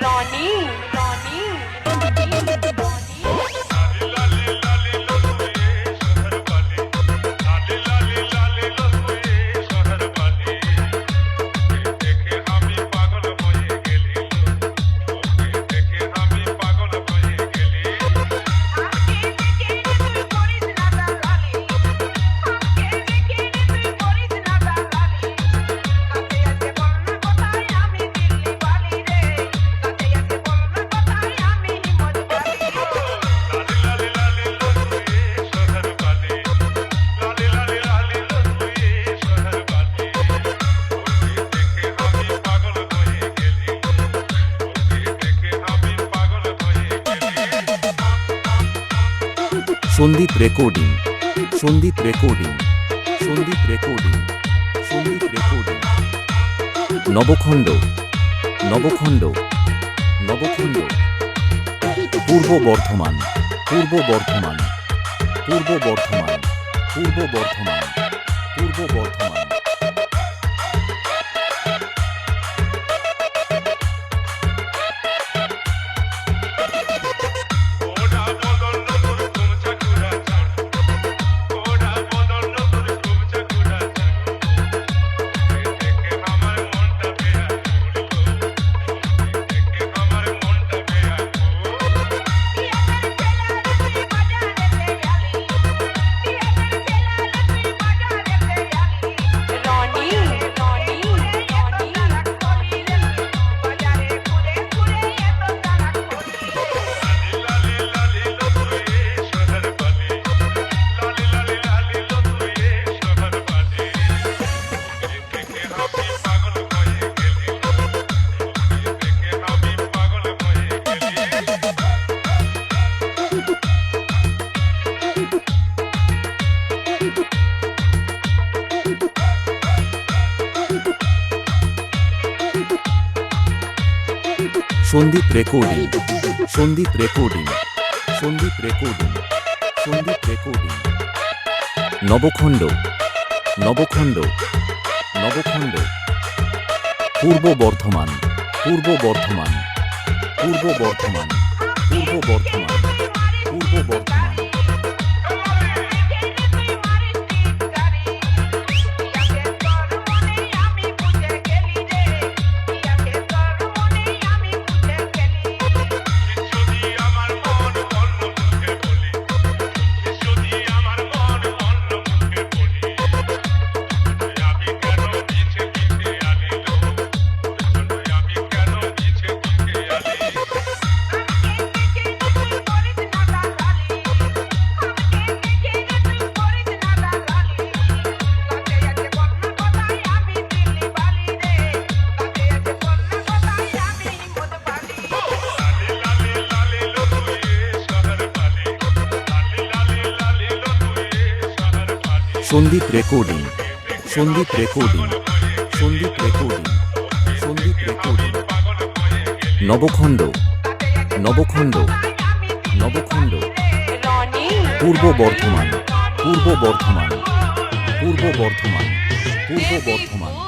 Ronnie. Sandip recording Sandip recording Sandip recording Sandip recording Nabakhanda Nabakhanda Nabakhanda Purba Bardhaman Purba Bardhaman Purba Bardhaman Purba Bardhaman Purba Bardhaman Sandip recording Sandip recording Sandip recording Sandip recording Nabakhanda Nabakhanda Nabakhanda Purba Bardhaman Purba Bardhaman Purba Bardhaman Purba Bardhaman Purba Bardhaman Sandip recording Sandip recording Sandip recording Sandip recording Nabakhanda Nabakhanda Nabakhanda Purba Bardhaman Purba Bardhaman Purba Bardhaman Purba Bardhaman